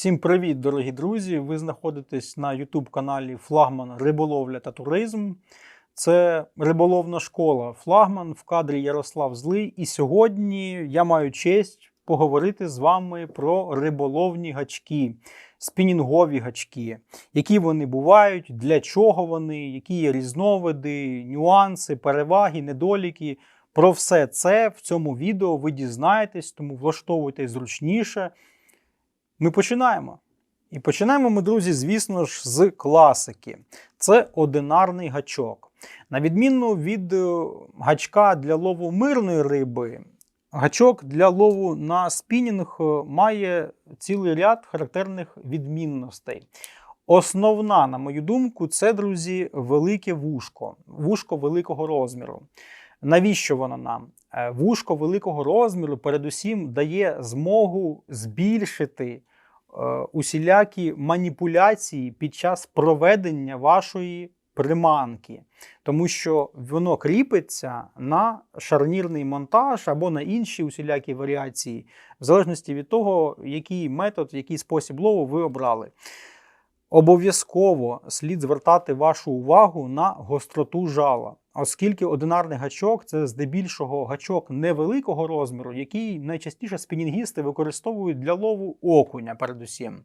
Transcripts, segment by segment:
Всім привіт, дорогі друзі! Ви знаходитесь на YouTube каналі Флагман Риболовля та Туризм. Це риболовна школа Флагман в кадрі Ярослав Злий. І сьогодні я маю честь поговорити з вами про риболовні гачки, спінінгові гачки, які вони бувають, для чого вони, які є різновиди, нюанси, переваги, недоліки. Про все це в цьому відео ви дізнаєтесь, тому влаштовуйтесь зручніше. Ми починаємо. І починаємо ми, друзі, звісно ж, з класики. Це одинарний гачок. На відміну від е, гачка для лову мирної риби, гачок для лову на спінінг е, має цілий ряд характерних відмінностей. Основна, на мою думку, це, друзі, велике вушко, вушко великого розміру. Навіщо воно нам? Е, Вушко великого розміру, передусім, дає змогу збільшити усілякі маніпуляції під час проведення вашої приманки, тому що воно кріпиться на шарнірний монтаж або на інші усілякі варіації, в залежності від того, який метод, який спосіб лову ви обрали. Обов'язково слід звертати вашу увагу на гостроту жала, оскільки одинарний гачок це здебільшого гачок невеликого розміру, який найчастіше спінінгісти використовують для лову окуня, передусім.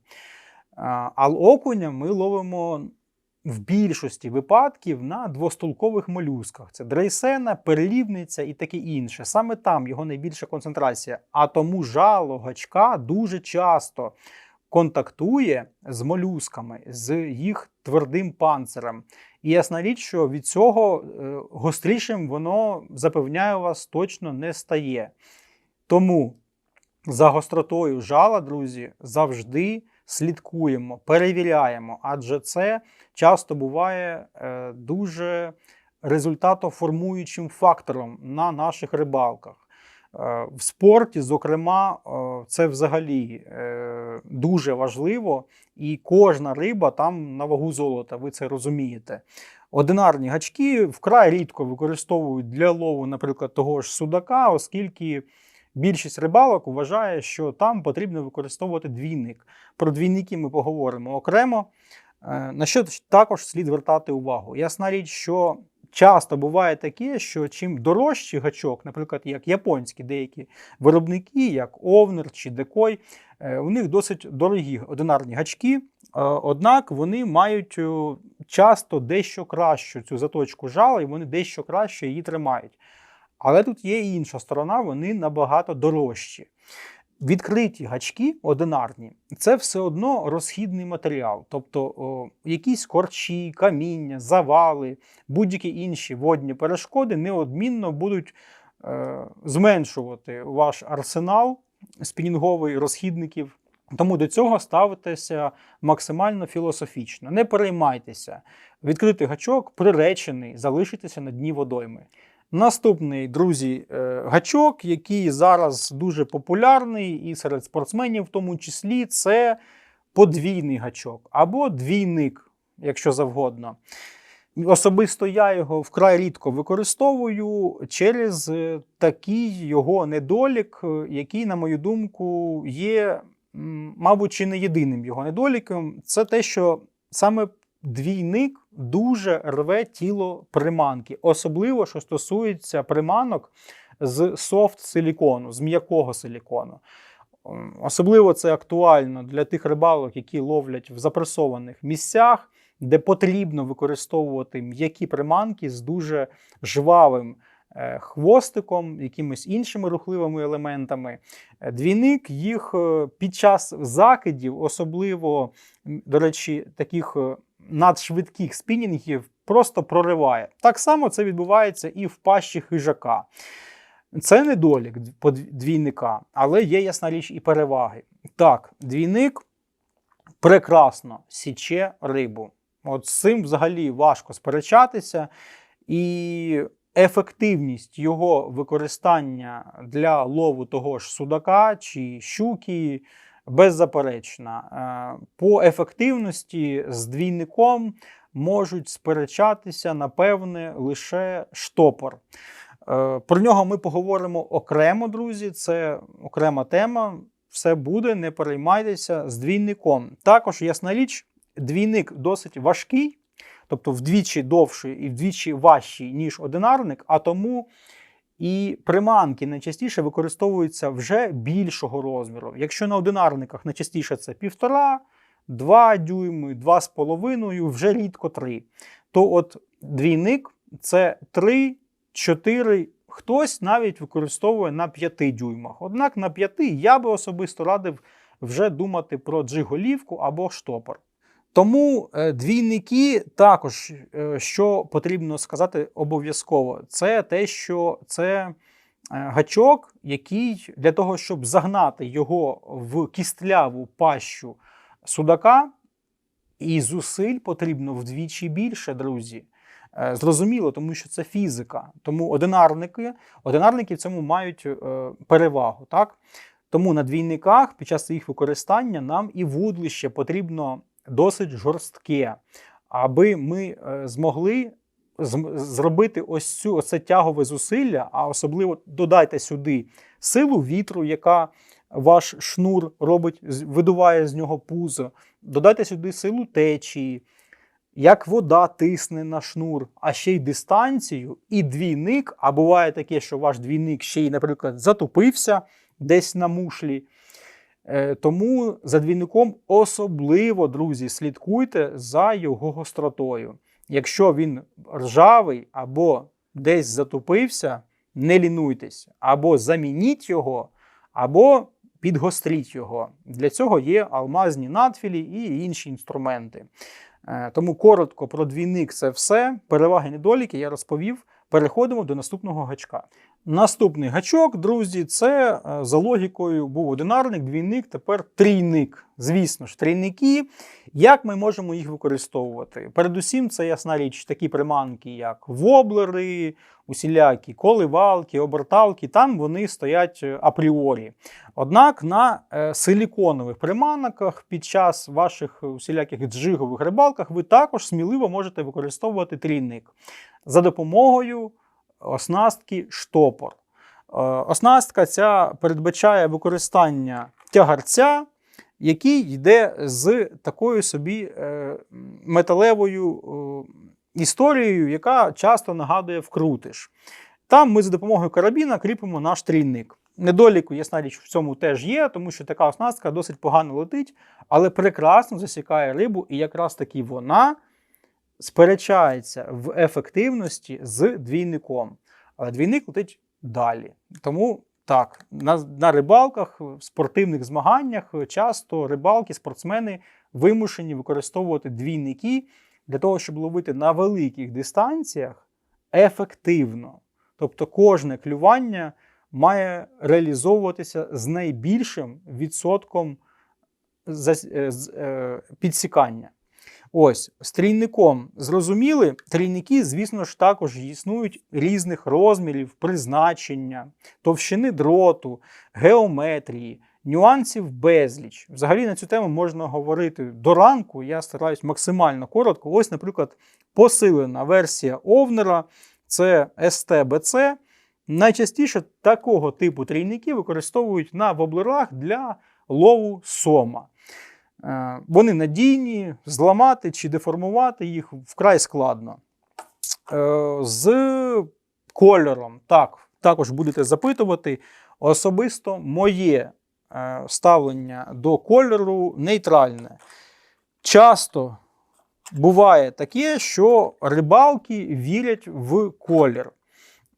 А окуня ми ловимо в більшості випадків на двостолкових молюсках: це дрейсена, перелівниця і таке інше. Саме там його найбільша концентрація. А тому жало гачка дуже часто контактує з молюсками, з їх твердим панцирем. І ясна річ, що від цього е, гострішим воно запевняю вас точно не стає. Тому за гостротою жала, друзі, завжди слідкуємо, перевіряємо, адже це часто буває е, дуже результатоформуючим фактором на наших рибалках. Е, в спорті, зокрема, е, це взагалі е, дуже важливо, і кожна риба там на вагу золота, ви це розумієте. Одинарні гачки вкрай рідко використовують для лову, наприклад, того ж судака, оскільки більшість рибалок вважає, що там потрібно використовувати двійник. Про двійники ми поговоримо окремо. На що також слід звертати увагу? Ясна річ, що часто буває таке, що чим дорожчий гачок, наприклад, як японські деякі виробники, як Овнер чи Декой, е, у них досить дорогі одинарні гачки, е, однак вони мають е, часто дещо кращу цю заточку жала, і вони дещо краще її тримають. Але тут є і інша сторона, вони набагато дорожчі. Відкриті гачки одинарні це все одно розхідний матеріал, тобто о, якісь корчі, каміння, завали, будь-які інші водні перешкоди неодмінно будуть е, зменшувати ваш арсенал спінінговий розхідників. Тому до цього ставитеся максимально філософічно. Не переймайтеся, відкритий гачок приречений залишитися на дні водойми. Наступний, друзі, е, гачок, який зараз дуже популярний і серед спортсменів, в тому числі, це подвійний гачок або двійник, якщо завгодно. Особисто я його вкрай рідко використовую через е, такий його недолік, е, який, на мою думку, є, мабуть, чи не єдиним його недоліком. Це те, що саме двійник дуже рве тіло приманки, особливо, що стосується приманок з софт силікону, з м'якого силікону. Особливо це актуально для тих рибалок, які ловлять в запресованих місцях, де потрібно використовувати м'які приманки з дуже жвавим е, хвостиком, якимись іншими рухливими елементами. Е, двійник їх е, під час закидів, особливо, до речі, таких надшвидких спінінгів просто прориває. Так само це відбувається і в пащі хижака. Це недолік двійника, але є ясна річ і переваги. Так, двійник прекрасно січе рибу. От з цим взагалі важко сперечатися. І ефективність його використання для лову того ж судака чи щуки беззаперечна. Е, по ефективності з двійником можуть сперечатися, напевне, лише штопор. Е, про нього ми поговоримо окремо, друзі. Це окрема тема. все буде, не переймайтеся з двійником. Також, ясна річ, двійник досить важкий, тобто вдвічі довший і вдвічі важчий, ніж одинарник, а тому і приманки найчастіше використовуються вже більшого розміру. Якщо на одинарниках найчастіше це півтора, 2 дюйми, 2,5, вже рідко 3. То от двійник це 3, 4, хтось навіть використовує на 5 дюймах. Однак на 5 я би особисто радив вже думати про джиголівку або штопор. Тому е, двійники також, е, що потрібно сказати обов'язково, це те, що це е, гачок, який для того, щоб загнати його в кістляву пащу судака, і зусиль потрібно вдвічі більше, друзі. Зрозуміло, тому що це фізика. Тому одинарники, одинарники в цьому мають перевагу. Так? Тому на двійниках під час їх використання нам і вудлище потрібно досить жорстке, аби ми е, змогли зробити ось цю оце тягове зусилля, а особливо додайте сюди силу вітру, яка ваш шнур робить, видуває з нього пузо. Додайте сюди силу течії, як вода тисне на шнур, а ще й дистанцію, і двійник. А буває таке, що ваш двійник ще й, наприклад, затупився десь на мушлі. Е, Тому за двійником особливо, друзі, слідкуйте за його гостротою. Якщо він ржавий або десь затупився, не лінуйтесь, або замініть його, або підгостріть його. Для цього є алмазні надфілі і інші інструменти. Е, Тому коротко про двійник це все. Переваги недоліки я розповів. Переходимо до наступного гачка. Наступний гачок, друзі, це е, за логікою був одинарник, двійник, тепер трійник. Звісно ж, трійники. Як ми можемо їх використовувати? Передусім, це ясна річ, такі приманки, як воблери, усілякі коливалки, оберталки, там вони стоять е, апріорі. Однак на е, силіконових приманках під час ваших усіляких джигових рибалках ви також сміливо можете використовувати трійник за допомогою оснастки штопор. Е, Оснастка ця передбачає використання тягарця, який йде з такою собі е, металевою е, історією, яка часто нагадує вкрутиш. Там ми за допомогою карабіна кріпимо наш трійник. Недоліку, ясна річ, в цьому теж є, тому що така оснастка досить погано летить, але прекрасно засікає рибу, і якраз таки вона сперечається в ефективності з двійником. Але двійник летить далі. Тому так, на, на рибалках, в спортивних змаганнях часто рибалки, спортсмени вимушені використовувати двійники для того, щоб ловити на великих дистанціях ефективно. Тобто кожне клювання має реалізовуватися з найбільшим відсотком е, е, підсікання. Ось, з трійником зрозуміли, трійники, звісно ж, також існують різних розмірів, призначення, товщини дроту, геометрії, нюансів безліч. Взагалі на цю тему можна говорити до ранку. Я стараюсь максимально коротко. Ось, наприклад, посилена версія Овнера це STBC. Найчастіше такого типу трійники використовують на воблерах для лову сома. Е, Вони надійні, зламати чи деформувати їх вкрай складно. Е, З кольором, так, також будете запитувати. Особисто моє е, ставлення до кольору нейтральне. Часто буває таке, що рибалки вірять в колір.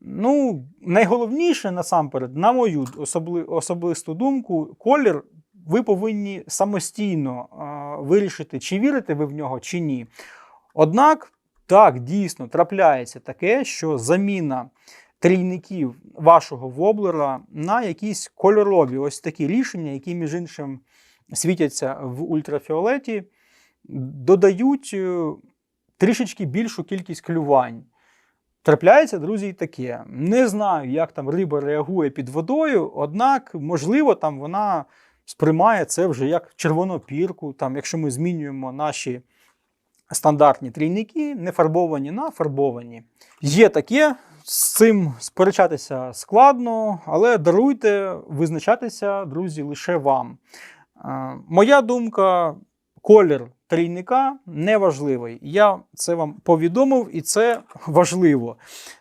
Ну, найголовніше насамперед, на мою особисту думку, колір ви повинні самостійно е, вирішити, чи вірите ви в нього, чи ні. Однак, так, дійсно трапляється таке, що заміна трійників вашого воблера на якісь кольорові ось такі рішення, які, між іншим, світяться в ультрафіолеті, додають е, трішечки більшу кількість клювань. Трапляється, друзі, і таке. Не знаю, як там риба реагує під водою, однак, можливо, там вона сприймає це вже як червону пірку. Там, якщо ми змінюємо наші стандартні трійники, не фарбовані на фарбовані. Є таке, З цим сперечатися складно, але даруйте визначатися, друзі, лише вам. Е, Моя думка, колір трійника неважливий. Я це вам повідомив, і це важливо.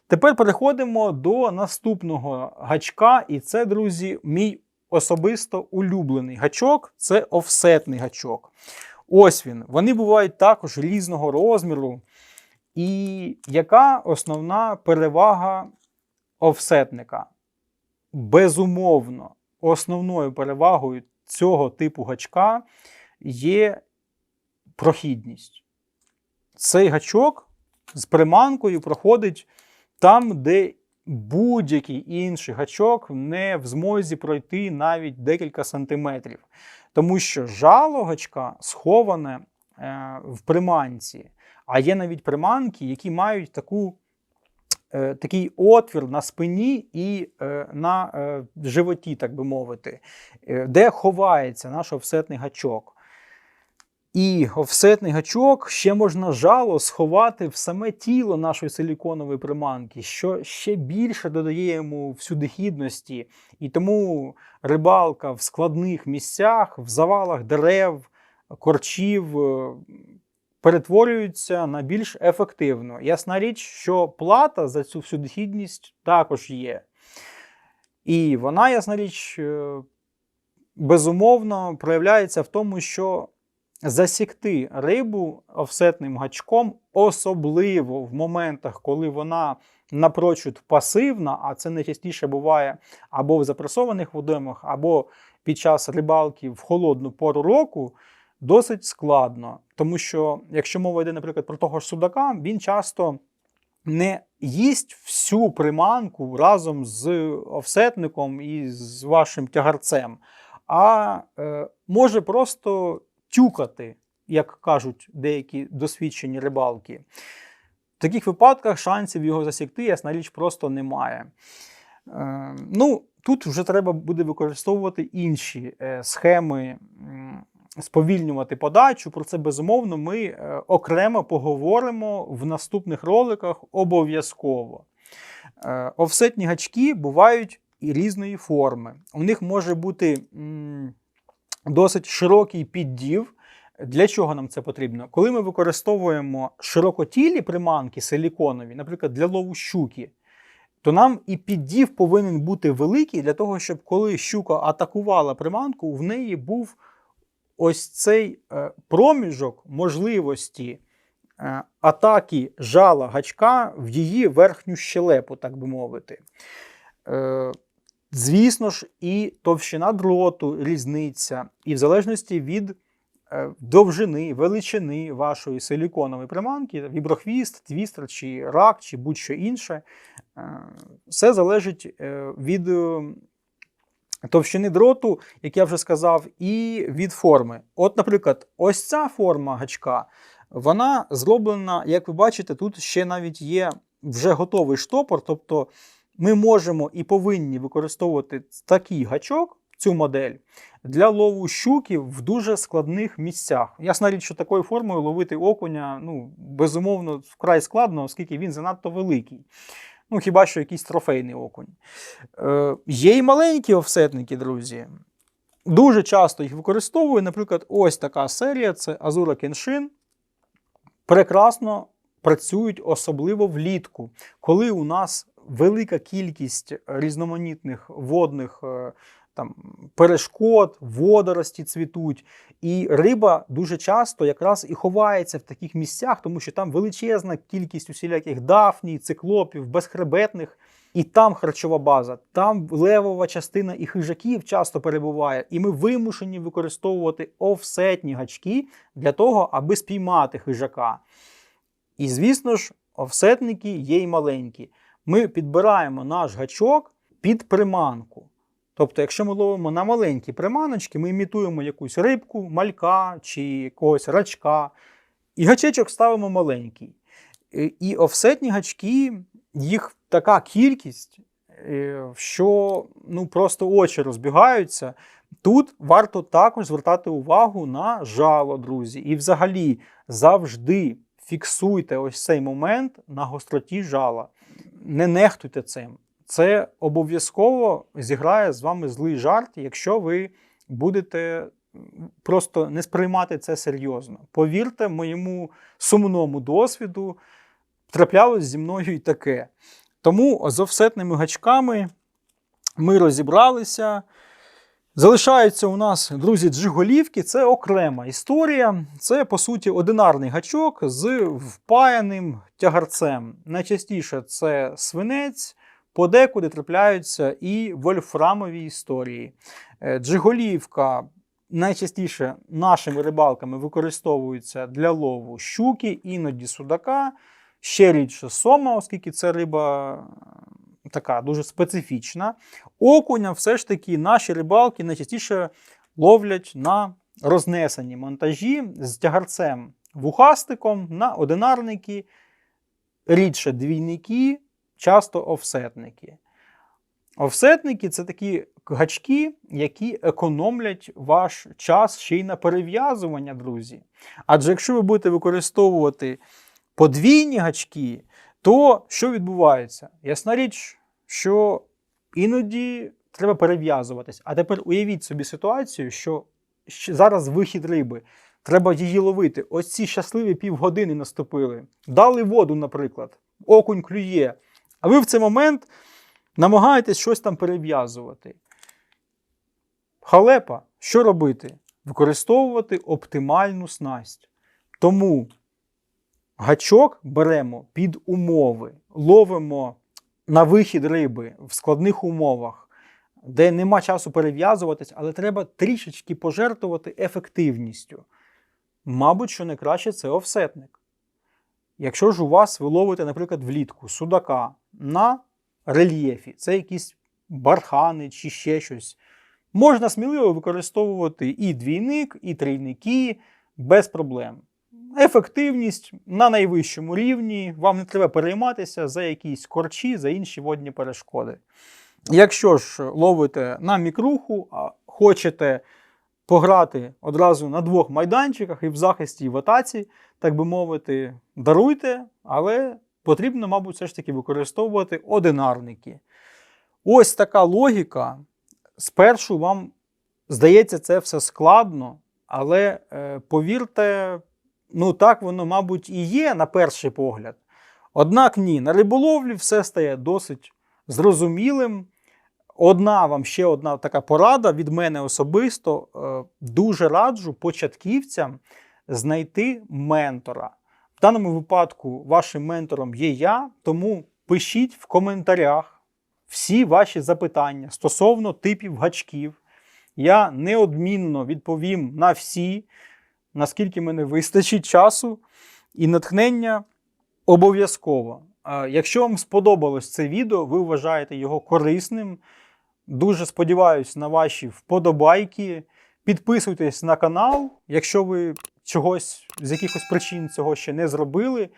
Тепер переходимо до наступного гачка, і це, друзі, мій особисто улюблений гачок це офсетний гачок. Ось він. Вони бувають також різного розміру. І яка основна перевага офсетника? Безумовно, основною перевагою цього типу гачка є прохідність. Цей гачок з приманкою проходить там, де будь-який інший гачок не в змозі пройти навіть декілька сантиметрів. Тому що жало гачка сховане е, в приманці. А є навіть приманки, які мають таку, е, такий отвір на спині і е, на е, животі, так би мовити, де ховається наш офсетний гачок. І офсетний гачок ще можна жало сховати в саме тіло нашої силіконової приманки, що ще більше додає йому всюдихідності. І тому рибалка в складних місцях, в завалах дерев, корчів е, перетворюються на більш ефективно. Ясна річ, що плата за цю всюдихідність також є. І вона, ясна річ, е, безумовно проявляється в тому, що засікти рибу офсетним гачком, особливо в моментах, коли вона напрочуд пасивна, а це найчастіше буває або в запресованих водоймах, або під час рибалки в холодну пору року, досить складно. Тому що, якщо мова йде, наприклад, про того ж судака, він часто не їсть всю приманку разом з офсетником і з вашим тягарцем, а е, може просто тюкати, як кажуть деякі досвідчені рибалки. В таких випадках шансів його засікти, ясна річ, просто немає. Е, ну, Тут вже треба буде використовувати інші е, схеми, м, сповільнювати подачу. Про це безумовно ми е, окремо поговоримо в наступних роликах обов'язково. Е, Офсетні гачки бувають і різної форми. У них може бути м, досить широкий піддів. Для чого нам це потрібно? Коли ми використовуємо широкотілі приманки силіконові, наприклад, для лову щуки, то нам і піддів повинен бути великий для того, щоб коли щука атакувала приманку, в неї був ось цей е, проміжок можливості е, атаки жала гачка в її верхню щелепу, так би мовити. Звісно ж, і товщина дроту різниця, і в залежності від е, довжини, величини вашої силіконової приманки, віброхвіст, твістер, чи рак, чи будь-що інше, е, все залежить е, від товщини дроту, як я вже сказав, і від форми. От, наприклад, ось ця форма гачка, вона зроблена, як ви бачите, тут ще навіть є вже готовий штопор, тобто ми можемо і повинні використовувати такий гачок, цю модель, для лову щуки в дуже складних місцях. Ясна річ, що такою формою ловити окуня, ну, безумовно, вкрай складно, оскільки він занадто великий. Ну, хіба що якийсь трофейний окунь. Е, Є й маленькі офсетники, друзі. Дуже часто їх використовую. Наприклад, ось така серія це Azura Kenshin. Прекрасно працюють, особливо влітку, коли у нас велика кількість різноманітних водних е, там, перешкод, водорості цвітуть. І риба дуже часто якраз і ховається в таких місцях, тому що там величезна кількість усіляких дафній, циклопів, безхребетних. І там харчова база, там левова частина і хижаків часто перебуває, і ми вимушені використовувати офсетні гачки для того, аби спіймати хижака. І, звісно ж, офсетники є й маленькі. Ми підбираємо наш гачок під приманку. Тобто, якщо ми ловимо на маленькі приманочки, ми імітуємо якусь рибку, малька чи якогось рачка, і гачечок ставимо маленький. І- І офсетні гачки, їх така кількість, е, що ну, просто очі розбігаються. Тут варто також звертати увагу на жало, друзі. І взагалі завжди фіксуйте ось цей момент на гостроті жала. Не нехтуйте цим. Це обов'язково зіграє з вами злий жарт, якщо ви будете просто не сприймати це серйозно. Повірте моєму сумному досвіду, траплялось зі мною і таке. Тому з офсетними гачками ми розібралися. Залишаються у нас, друзі, джиголівки. Це окрема історія. Це, по суті, одинарний гачок з впаяним тягарцем. Найчастіше це свинець, подекуди трапляються і вольфрамові історії. Е, Джиголівка найчастіше нашими рибалками використовується для лову щуки, іноді судака, ще рідше сома, оскільки це риба така дуже специфічна. Окуня все ж таки наші рибалки найчастіше ловлять на рознесені монтажі з тягарцем вухастиком на одинарники, рідше двійники, часто офсетники. Офсетники це такі гачки, які економлять ваш час ще й на перев'язування, друзі. Адже якщо ви будете використовувати подвійні гачки, то що відбувається? Ясна річ, що іноді треба перев'язуватись. А тепер уявіть собі ситуацію, що зараз вихід риби. Треба її ловити. Ось ці щасливі півгодини наступили. Дали воду, наприклад, окунь клює. А ви в цей момент намагаєтесь щось там перев'язувати. Халепа, що робити? Використовувати оптимальну снасть. Тому гачок беремо під умови, ловимо на вихід риби в складних умовах, де нема часу перев'язуватись, але треба трішечки пожертвувати ефективністю. Мабуть, що найкраще це офсетник. Якщо ж у вас ви ловите, наприклад, влітку судака на рельєфі, це якісь бархани чи ще щось, можна сміливо використовувати і двійник, і трійники без проблем. Ефективність на найвищому рівні, вам не треба перейматися за якісь корчі, за інші водні перешкоди. Якщо ж ловите на мікруху, а хочете пограти одразу на двох майданчиках і в захисті, і в атаці, так би мовити, даруйте, але потрібно, мабуть, все ж таки використовувати одинарники. Ось така логіка. Спершу вам здається, це все складно, але е, повірте, ну так воно, мабуть, і є на перший погляд. Однак ні, на риболовлі все стає досить зрозумілим. Одна вам ще одна така порада від мене особисто. Е, Дуже раджу початківцям знайти ментора. В даному випадку вашим ментором є я, тому пишіть в коментарях всі ваші запитання стосовно типів гачків. Я неодмінно відповім на всі, наскільки мене вистачить часу і натхнення обов'язково. Якщо вам сподобалось це відео, ви вважаєте його корисним. Дуже сподіваюся на ваші вподобайки. Підписуйтесь на канал, якщо ви чогось з якихось причин цього ще не зробили.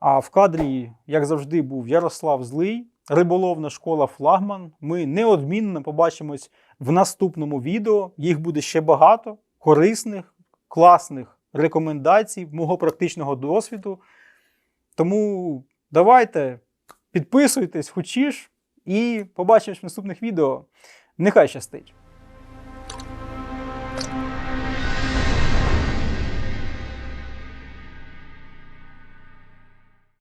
А в кадрі, як завжди, був Ярослав Злий, риболовна школа Флагман. Ми неодмінно побачимось в наступному відео. Їх буде ще багато корисних, класних рекомендацій, мого практичного досвіду. Тому давайте підписуйтесь, хочеш, і побачимось в наступних відео. Нехай щастить!